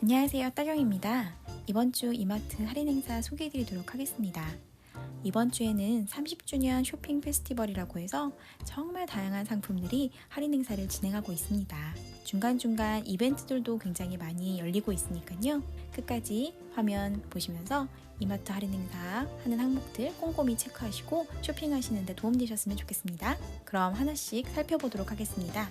안녕하세요. 따경입니다. 이번 주 이마트 할인 행사 소개해 드리도록 하겠습니다. 이번 주에는 30주년 쇼핑 페스티벌이라고 해서 정말 다양한 상품들이 할인 행사를 진행하고 있습니다. 중간중간 이벤트들도 굉장히 많이 열리고 있으니까요. 끝까지 화면 보시면서 이마트 할인 행사 하는 항목들 꼼꼼히 체크하시고 쇼핑하시는데 도움 되셨으면 좋겠습니다. 그럼 하나씩 살펴보도록 하겠습니다.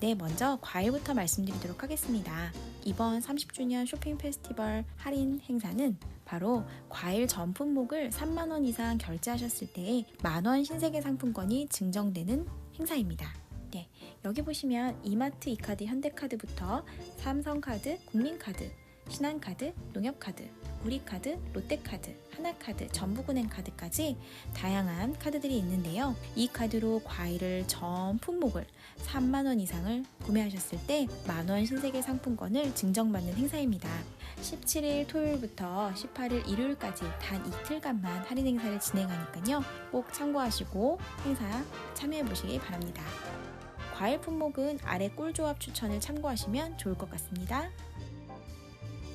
네, 먼저 과일부터 말씀드리도록 하겠습니다. 이번 30주년 쇼핑 페스티벌 할인 행사는 바로 과일 전 품목을 3만원 이상 결제하셨을 때 만원 신세계 상품권이 증정되는 행사입니다. 네, 여기 보시면 이마트 이카드 현대카드부터 삼성카드, 국민카드, 신한카드, 농협카드, 우리카드, 롯데카드, 하나카드, 전북은행 카드까지 다양한 카드들이 있는데요. 이 카드로 과일을 전 품목을 3만원 이상을 구매하셨을 때 만원 신세계 상품권을 증정받는 행사입니다. 17일 토요일부터 18일 일요일까지 단 이틀간만 할인 행사를 진행하니까요. 꼭 참고하시고 행사 참여해 보시기 바랍니다. 과일 품목은 아래 꿀조합 추천을 참고하시면 좋을 것 같습니다.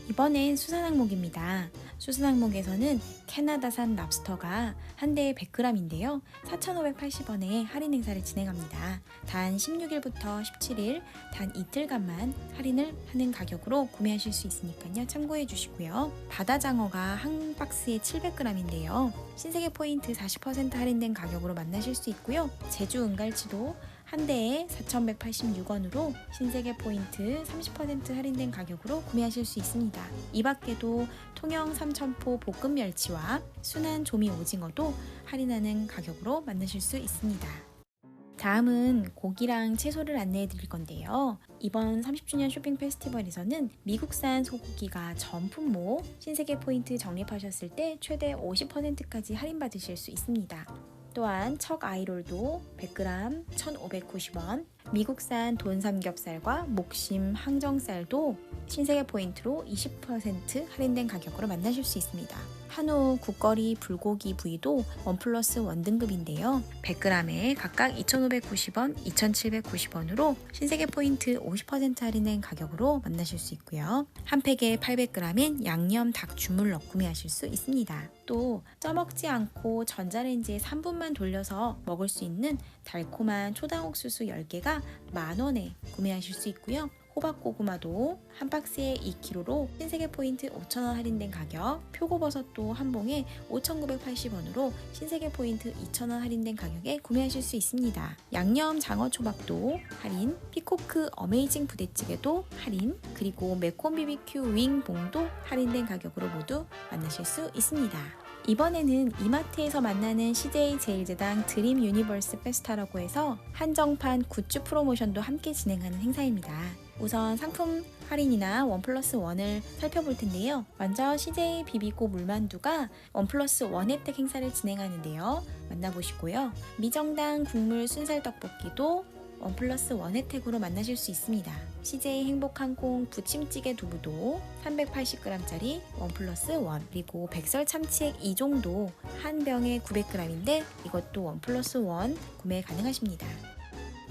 이번엔 수산 항목입니다. 수산 항목에서는 캐나다산 랍스터가 한 대에 100g인데요. 4,580원에 할인 행사를 진행합니다. 단 16일부터 17일 단 이틀간만 할인을 하는 가격으로 구매하실 수 있으니까요. 참고해 주시고요. 바다장어가 한 박스에 700g인데요. 신세계 포인트 40% 할인된 가격으로 만나실 수 있고요. 제주 은갈치도 한 대에 4,186원으로 신세계 포인트 30% 할인된 가격으로 구매하실 수 있습니다. 이 밖에도 통영 삼천포 볶음 멸치와 순한 조미 오징어도 할인하는 가격으로 만나실 수 있습니다. 다음은 고기랑 채소를 안내해 드릴 건데요. 이번 30주년 쇼핑 페스티벌에서는 미국산 소고기가 전 품목 신세계 포인트 적립하셨을 때 최대 50%까지 할인받으실 수 있습니다. 또한 척 아이롤도 100g 1,590원, 미국산 돈 삼겹살과 목심 항정살도 신세계 포인트로 20% 할인된 가격으로 만나실 수 있습니다. 한우 국거리 불고기 부위도 원 플러스 원 등급인데요. 100g에 각각 2,590원, 2,790원으로 신세계 포인트 50% 할인된 가격으로 만나실 수 있고요. 한 팩에 800g인 양념 닭 주물럭 구매하실 수 있습니다. 또 쪄먹지 않고 전자레인지에 3분만 돌려서 먹을 수 있는 달콤한 초당 옥수수 10개가 만원에 구매하실 수 있고요. 호박고구마도 한 박스에 2kg로 신세계 포인트 5,000원 할인된 가격, 표고버섯도 한 봉에 5,980원으로 신세계 포인트 2,000원 할인된 가격에 구매하실 수 있습니다. 양념 장어초밥도 할인, 피코크 어메이징 부대찌개도 할인, 그리고 매콤 BBQ 윙 봉도 할인된 가격으로 모두 만나실 수 있습니다. 이번에는 이마트에서 만나는 CJ 제일제당 드림 유니버스 페스타라고 해서 한정판 굿즈 프로모션도 함께 진행하는 행사입니다. 우선 상품 할인이나 원 플러스 원을 살펴볼 텐데요. 먼저 CJ 비비고 물만두가 원 플러스 원 혜택 행사를 진행하는데요. 만나보시고요. 미정당 국물 순살 떡볶이도 원 플러스 원 혜택으로 만나실 수 있습니다. CJ 행복항공 부침찌개 두부도 380g짜리 원 플러스 원 그리고 백설 참치액 2종도 한 병에 900g인데 이것도 원 플러스 원 구매 가능하십니다.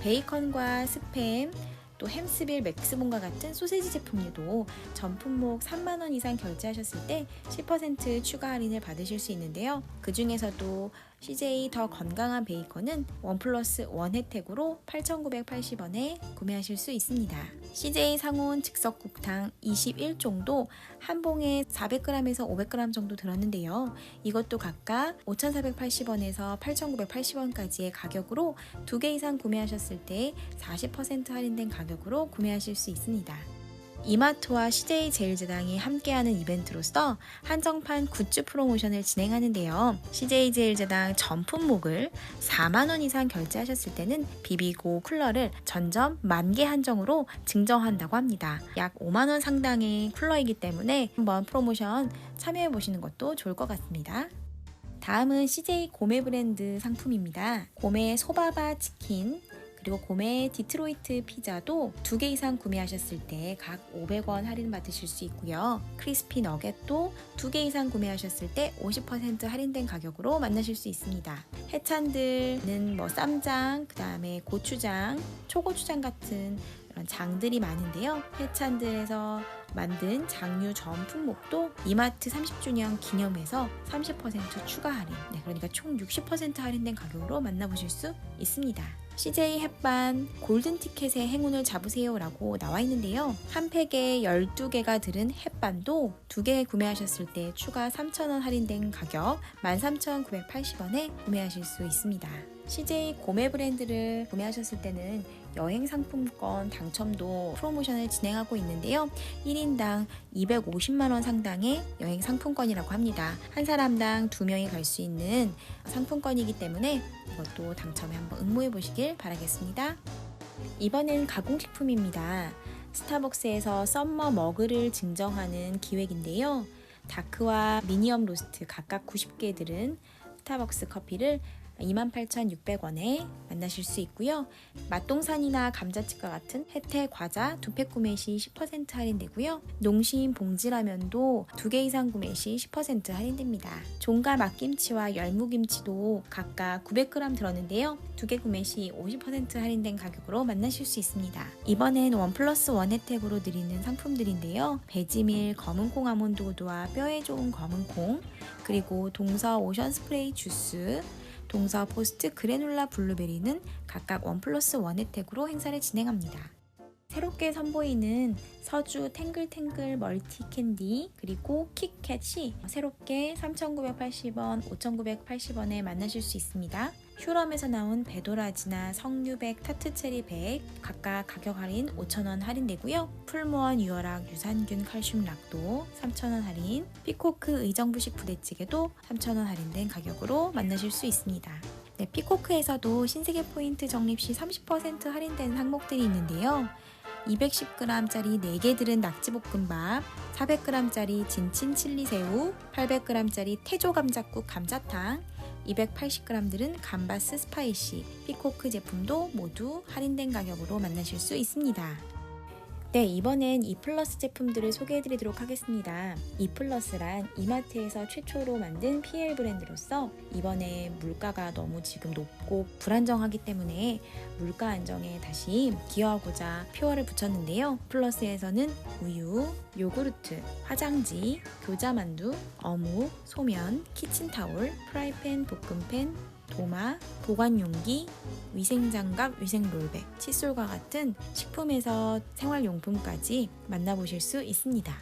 베이컨과 스팸 또 햄스빌 맥스본과 같은 소세지 제품류도 전 품목 3만원 이상 결제하셨을 때 10% 추가 할인을 받으실 수 있는데요. 그 중에서도 CJ 더 건강한 베이컨은 원 플러스 원 혜택으로 8,980원에 구매하실 수 있습니다. CJ 상온 즉석국탕 21종도 한 봉에 400g에서 500g 정도 들었는데요. 이것도 각각 5,480원에서 8,980원까지의 가격으로 두 개 이상 구매하셨을 때 40% 할인된 가격으로 구매하실 수 있습니다. 이마트와 CJ 제일제당이 함께하는 이벤트로서 한정판 굿즈 프로모션을 진행하는데요. CJ 제일제당 전 품목을 4만원 이상 결제하셨을 때는 비비고 쿨러를 전점 만개 한정으로 증정한다고 합니다. 약 5만원 상당의 쿨러이기 때문에 한번 프로모션 참여해 보시는 것도 좋을 것 같습니다. 다음은 CJ 고메 브랜드 상품입니다. 고메 소바바 치킨, 그리고 고메 디트로이트 피자도 두개 이상 구매하셨을 때 각 500원 할인 받으실 수 있고요. 크리스피 너겟도 두개 이상 구매하셨을 때 50% 할인된 가격으로 만나실 수 있습니다. 해찬들은 뭐 쌈장, 그 다음에 고추장, 초고추장 같은 장들이 많은데요. 해찬들에서 만든 장류 전 품목도 이마트 30주년 기념해서 30% 추가 할인. 네, 그러니까 총 60% 할인된 가격으로 만나보실 수 있습니다. CJ 햇반 골든 티켓의 행운을 잡으세요 라고 나와 있는데요. 한 팩에 12개가 들은 햇반도 2개 구매하셨을 때 추가 3,000원 할인된 가격 13,980원에 구매하실 수 있습니다. CJ 고메 브랜드를 구매하셨을 때는 여행 상품권 당첨도 프로모션을 진행하고 있는데요. 1인당 250만원 상당의 여행 상품권이라고 합니다. 한 사람당 2명이 갈 수 있는 상품권이기 때문에 이것도 당첨에 한번 응모해 보시길 바라겠습니다. 이번엔 가공식품입니다. 스타벅스에서 썸머 머그를 증정하는 기획인데요. 다크와 미니엄 로스트 각각 90개 들은 스타벅스 커피를 28,600원에 만나실 수 있고요. 맛동산이나 감자칩과 같은 혜택 과자 두 팩 구매 시 10% 할인되고요. 농심 봉지라면도 두 개 이상 구매 시 10% 할인됩니다. 종가 막김치와 열무김치도 각각 900g 들었는데요. 두 개 구매 시 50% 할인된 가격으로 만나실 수 있습니다. 이번엔 원 플러스 원 혜택으로 드리는 상품들인데요. 베지밀 검은콩 아몬드 우드와 뼈에 좋은 검은콩 그리고 동서 오션 스프레이 주스 동서 포스트 그래놀라 블루베리는 각각 원 플러스 원 혜택으로 행사를 진행합니다. 새롭게 선보이는 서주 탱글탱글 멀티 캔디 그리고 킥캣이 새롭게 3,980원, 5,980원에 만나실 수 있습니다. 휴럼에서 나온 베도라지나 석류백 타트체리 백 각각 가격 할인 5,000원 할인되고요. 풀무원 유어락 유산균 칼슘 락도 3,000원 할인, 피코크 의정부식 부대찌개도 3,000원 할인된 가격으로 만나실 수 있습니다. 네, 피코크에서도 신세계 포인트 적립 시 30% 할인된 항목들이 있는데요. 210g짜리 4개 들은 낙지볶음밥, 400g짜리 진친 칠리새우, 800g짜리 태조 감자국 감자탕, 280g 들은 감바스 스파이시, 피코크 제품도 모두 할인된 가격으로 만나실 수 있습니다. 네, 이번엔 이플러스 제품들을 소개해드리도록 하겠습니다. 이플러스란 이마트에서 최초로 만든 PL 브랜드로서 이번에 물가가 너무 지금 높고 불안정하기 때문에 물가 안정에 다시 기여하고자 표어를 붙였는데요. 플러스에서는 우유, 요구르트, 화장지, 교자만두, 어묵, 소면, 키친타올, 프라이팬, 볶음팬, 도마, 보관용기, 위생장갑, 위생롤백, 칫솔과 같은 식품에서 생활용품까지 만나보실 수 있습니다.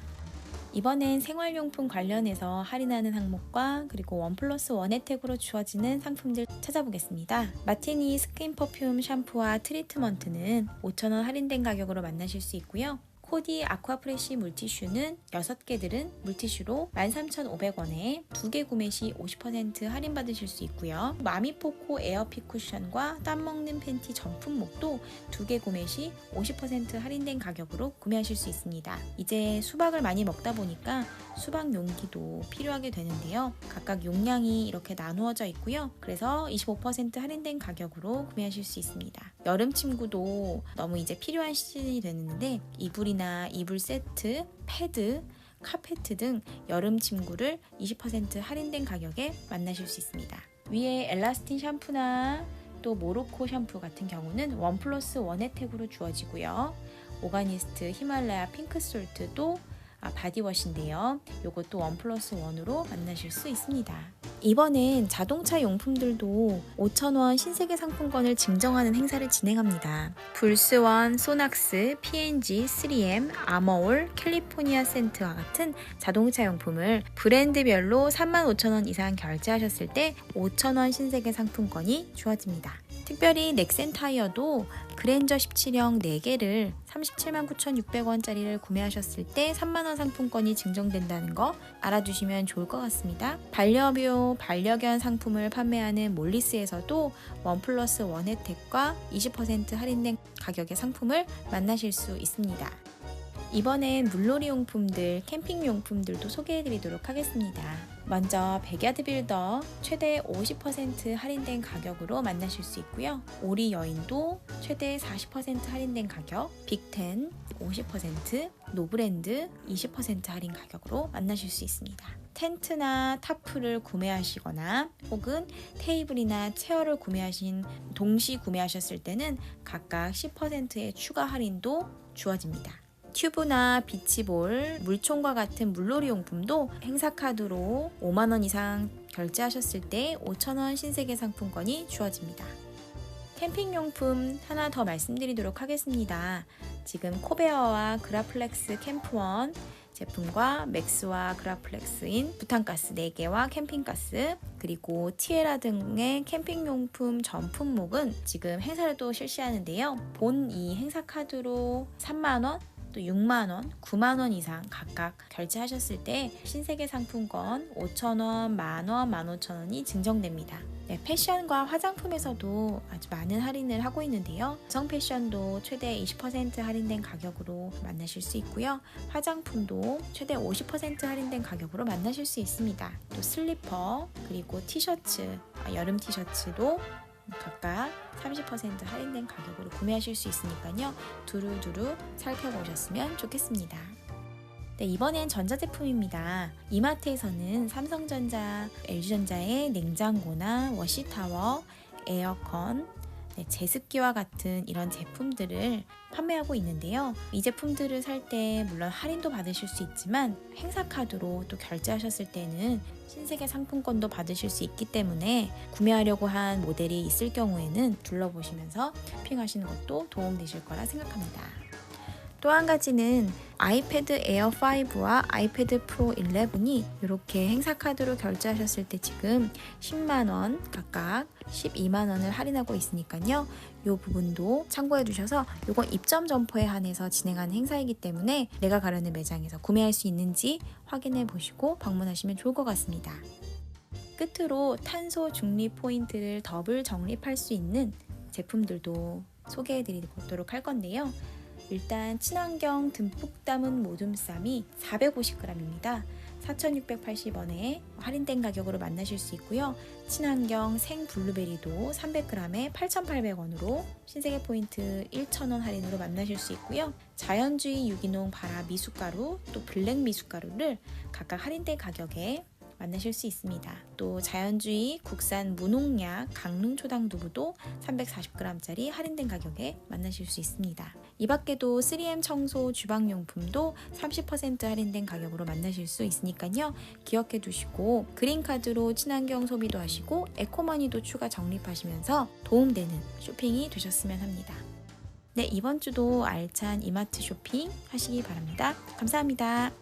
이번엔 생활용품 관련해서 할인하는 항목과 그리고 원 플러스 원 혜택으로 주어지는 상품들 찾아보겠습니다. 마티니 스킨 퍼퓸 샴푸와 트리트먼트는 5,000원 할인된 가격으로 만나실 수 있고요. 코디 아쿠아프레쉬 물티슈는 6개 들은 물티슈로 13,500원에 2개 구매 시 50% 할인 받으실 수 있고요. 마미포코 에어픽 쿠션과 땀 먹는 팬티 전품목도 2개 구매 시 50% 할인된 가격으로 구매하실 수 있습니다. 이제 수박을 많이 먹다 보니까 수박 용기도 필요하게 되는데요. 각각 용량이 이렇게 나누어져 있고요. 그래서 25% 할인된 가격으로 구매하실 수 있습니다. 여름 침구도 너무 이제 필요한 시즌이 되는데 이불이나 이불이나 이불 세트, 패드, 카페트 등 여름 침구를 20% 할인된 가격에 만나실 수 있습니다. 위에 엘라스틴 샴푸나 또 모로코 샴푸 같은 경우는 원 플러스 원 혜택으로 주어지고요. 오가니스트 히말라야 핑크솔트도 아, 바디워시인데요. 이것도 원 플러스 원으로 만나실 수 있습니다. 이번엔 자동차 용품들도 5,000원 신세계 상품권을 증정하는 행사를 진행합니다. 불스원, 소낙스, P&G, 3M, 아머올, 캘리포니아 센트와 같은 자동차 용품을 브랜드별로 35,000원 이상 결제하셨을 때 5,000원 신세계 상품권이 주어집니다. 특별히 넥센 타이어도 그랜저 17형 4개를 37만 9,600원짜리를 구매하셨을 때 3만원 상품권이 증정된다는 거 알아두시면 좋을 것 같습니다. 반려묘, 반려견 상품을 판매하는 몰리스에서도 원 플러스 원 혜택과 20% 할인된 가격의 상품을 만나실 수 있습니다. 이번엔 물놀이 용품들, 캠핑 용품들도 소개해드리도록 하겠습니다. 먼저 백야드 빌더 최대 50% 할인된 가격으로 만나실 수 있고요. 오리 여인도 최대 40% 할인된 가격, 빅텐 50%, 노브랜드 20% 할인 가격으로 만나실 수 있습니다. 텐트나 타프를 구매하시거나 혹은 테이블이나 체어를 구매하신 동시 구매하셨을 때는 각각 10%의 추가 할인도 주어집니다. 튜브나 비치볼, 물총과 같은 물놀이 용품도 행사 카드로 5만 원 이상 결제하셨을 때 5천 원 신세계 상품권이 주어집니다. 캠핑용품 하나 더 말씀드리도록 하겠습니다. 지금 코베어와 그라플렉스 캠프원 제품과 맥스와 그라플렉스인 부탄가스 4개와 캠핑가스 그리고 티에라 등의 캠핑용품 전 품목은 지금 행사를 또 실시하는데요. 본 이 행사 카드로 3만원 또 6만원, 9만원 이상 각각 결제하셨을 때 신세계 상품권 5천원, 만원, 15,000원이 증정됩니다. 네, 패션과 화장품에서도 아주 많은 할인을 하고 있는데요. 여성 패션도 최대 20% 할인된 가격으로 만나실 수 있고요. 화장품도 최대 50% 할인된 가격으로 만나실 수 있습니다. 또 슬리퍼, 그리고 티셔츠, 아, 여름 티셔츠도 각각 30% 할인된 가격으로 구매하실 수 있으니까요. 두루두루 살펴보셨으면 좋겠습니다. 네, 이번엔 전자제품입니다. 이마트에서는 삼성전자, LG전자의 냉장고나 워시타워, 에어컨, 네, 제습기와 같은 이런 제품들을 판매하고 있는데요. 이 제품들을 살 때 물론 할인도 받으실 수 있지만 행사 카드로 또 결제하셨을 때는 신세계 상품권도 받으실 수 있기 때문에 구매하려고 한 모델이 있을 경우에는 둘러보시면서 쇼핑하시는 것도 도움되실 거라 생각합니다. 또 한 가지는 아이패드 에어 5와 아이패드 프로 11이 이렇게 행사 카드로 결제하셨을 때 지금 10만 원 각각 12만 원을 할인하고 있으니까요. 이 부분도 참고해 두셔서 이건 입점 점포에 한해서 진행하는 행사이기 때문에 내가 가려는 매장에서 구매할 수 있는지 확인해 보시고 방문하시면 좋을 것 같습니다. 끝으로 탄소 중립 포인트를 더블 적립할 수 있는 제품들도 소개해 드리도록 할 건데요. 일단 친환경 듬뿍 담은 모둠쌈이 450g입니다. 4,680원에 할인된 가격으로 만나실 수 있고요. 친환경 생 블루베리도 300g에 8,800원으로 신세계 포인트 1,000원 할인으로 만나실 수 있고요. 자연주의 유기농 바라 미숫가루 또 블랙 미숫가루를 각각 할인된 가격에 만나실 수 있습니다. 또 자연주의 국산 무농약 강릉 초당 두부도 340g짜리 할인된 가격에 만나실 수 있습니다. 이 밖에도 3M 청소 주방용품도 30% 할인된 가격으로 만나실 수 있으니까요. 기억해 두시고 그린카드로 친환경 소비도 하시고 에코머니도 추가 적립하시면서 도움되는 쇼핑이 되셨으면 합니다. 네, 이번 주도 알찬 이마트 쇼핑 하시기 바랍니다. 감사합니다.